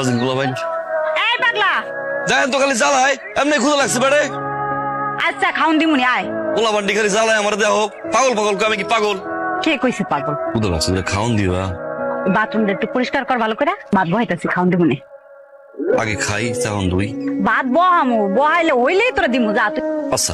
বাজিনগুলো ভাই। এই পাগলা। দেখেন তো খালি জ্বালায় এমনি ক্ষুদা লাগছে বেড়ে। আচ্ছা খাউন দিমুনি আয়। পোলা বান্ডি খালি জ্বালায় আমার দেহ পাগল পাগল আমি কি পাগল? কে কইছে পাগল? ক্ষুদা লাগছে খাওন দিবা। বাথরুমটা একটু পরিষ্কার কর ভালো করে। ভাত বহাইতাছি খাউন দিমুনি আগে খাই তখন দুই ভাত বহামু বহাইলে হইলেই তোরা দিমু যা তুই আচ্ছা।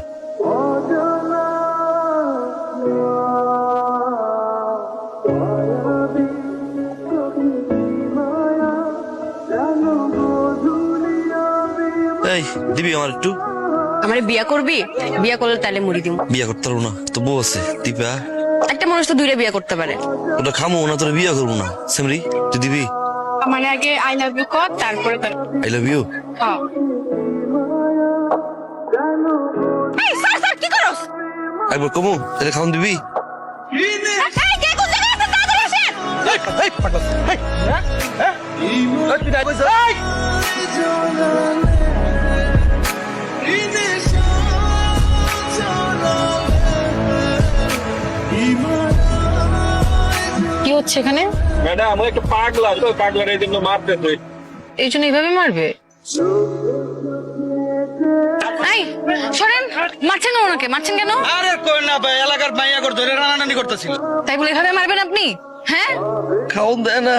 এই দিবি আমার একটু? আমার বিয়া করবি? বিয়া করলে তাহলে মুড়ি দিব বিয়া করতে পারব না তো বউ আছে দিবা একটা মানুষ তো দুইটা বিয়া করতে পারে। ওটা খামো না তোর বিয়া করব না। সেমরি তুই দিবি? মানে আগে আই লাভ ইউ কর তারপরে আই লাভ ইউ হ্যাঁ এই স্যার স্যার কি করছ একবার কমু তাহলে খাওন দিবি? এই! এখানে ম্যাডাম ওই একটা পাগলা তো পাগলার এই জন্য মারতে তুই। এই জন্য এইভাবে মারবে? এই শোনেন মারছেন কেন ওনাকে মারছেন কেন? আরে কই না ভাই এলাকার মাইয়া করে ধরে রানানি করতেছিল। তাই বলে এভাবে মারবেন আপনি? হ্যাঁ? খাওন দেয় না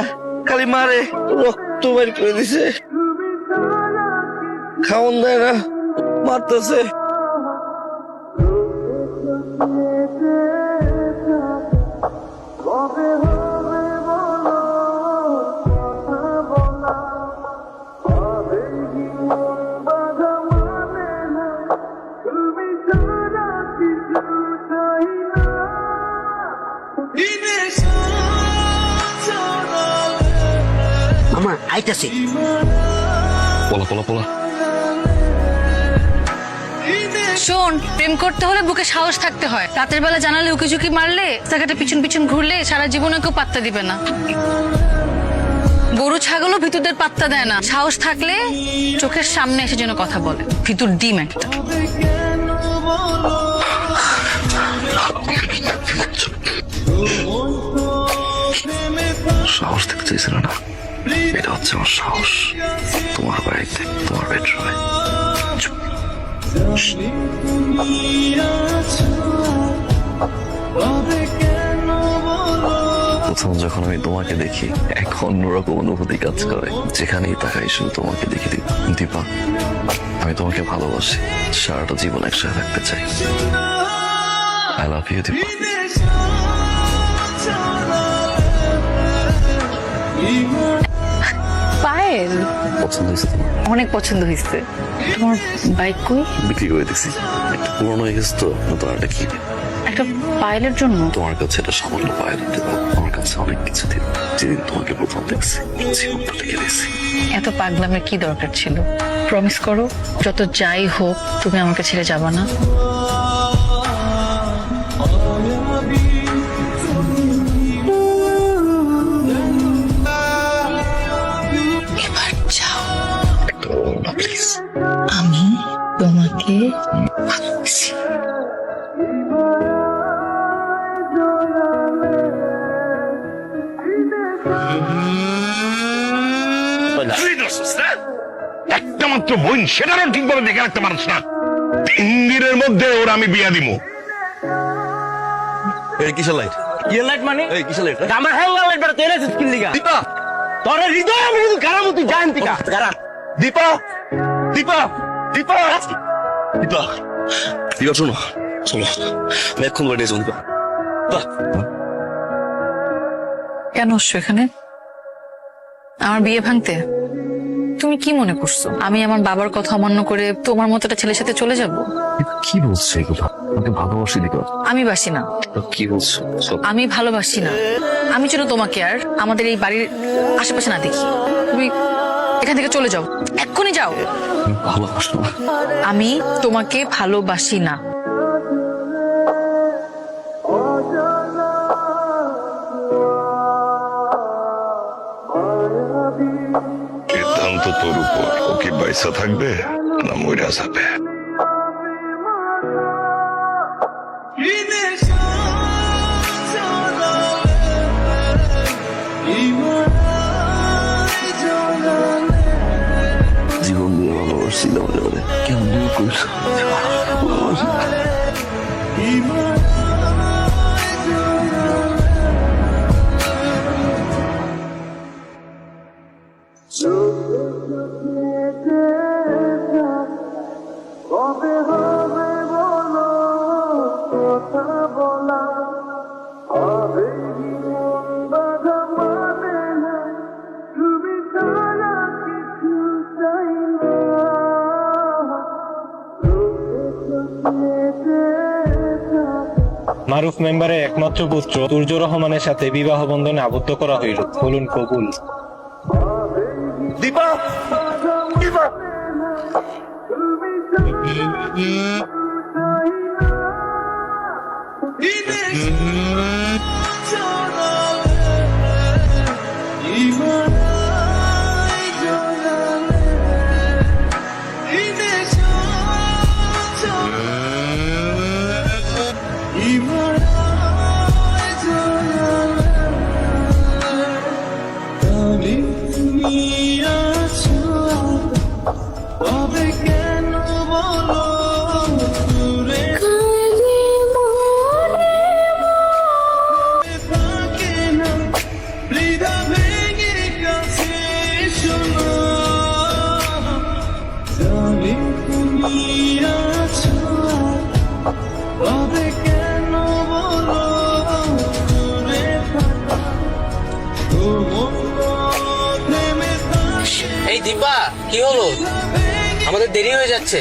খালি মারে রক্ত বের করে দিছে। খাওন দেয় না মারতেছে। আইতাছে। পোলা পোলা পোলা। শোন প্রেম করতে হলে বুকে সাহস থাকতে হয়। রাতের বেলা জানালে উকি ঝুঁকি মারলে তাকে পিছন পিছন ঘুরলে সারা জীবনে কেউ পাত্তা দিবে না। গরু ছাগলও ভিতুরদের পাত্তা দেয় না। সাহস থাকলে চোখের সামনে এসে যেন কথা বলে। ভিতুর ডিম একটা। সাহস দেখতে চাইছিল না। এটা হচ্ছে আমার সাহস। তোমার বাড়িতে, তোমার বেডরুমে। প্রথম যখন আমি তোমাকে দেখি এক অন্যরকম অনুভূতি কাজ করে, যেখানেই তাকাই শুধু তোমাকে দেখি দীপা, আমি তোমাকে ভালোবাসি। সারাটা জীবন একসাথে থাকতে চাই। I love you Deepa. পছন্দ হয়েছে অনেক পছন্দ হয়েছে। তোমার বাইক কই? বিক্রি করে দিছি। একটু পুরনো হয়ে গেছে তো নতুন একটা কি একটা পায়েলের জন্য? তোমার কাছে এটা সামান্য পায়ে দিতে পারো। আমার কাছে অনেক কিছু দিন যেদিন তোমাকে প্রথম দেখছি জীবনটা লিখে দিয়েছি এত পাগলামের কি দরকার ছিল? প্রমিস করো যত যাই হোক তুমি আমাকে ছেড়ে যাবা না। তোমাকে ভালোবাসি একটা মাত্র বোন সেটারও ঠিকভাবে দেখে রাখতে পারছ না। তিন দিনের মধ্যে ওর আমি বিয়া দিব এই কিসের লাইট ইয়ে লাইট মানে? এই কিসের লাইট আমার হ্যাঙ্গা লাইট বেটা তেলে স্কিল লিগা দীপা! তোর হৃদয় আমি কারাম তুই জান তিকা কারা? দীপা! দীপা! দীপা দীপা দীপা শোনো শোনো আমি এক্ষুন বাড়ি এসে দীপা দীপা কেন আসছো এখানে? আমার বিয়ে ভাঙতে? তুমি কি মনে করছ? আমি আমার বাবার কথা অমান্য করে তোমার মতো একটা ছেলের সাথে চলে যাব? কি বলছো কথা আমাকে ভালোবাসি দীপা আমি বাসি না। কি বলছো? আমি ভালোবাসি না। আমি যেন তোমাকে আর আমাদের এই বাড়ির আশেপাশে না দেখি। তুমি এখান থেকে চলে যাও। এক্ষুনি যাও। আমি ভালোবাসো। আমি তোমাকে ভালোবাসি না। সিদ্ধান্ত তোর উপর। ও কি বাইসা থাকবে না মরিয়া যাবে? ছিলাম রে কেমন করছ মারুফ মেম্বারের একমাত্র পুত্র সূর্য রহমানের সাথে বিবাহ বন্ধনে আবদ্ধ করা হইল। বলুন কবুল। দীপা! দীপা কি হলো? আমাদের দেরি হয়ে যাচ্ছে।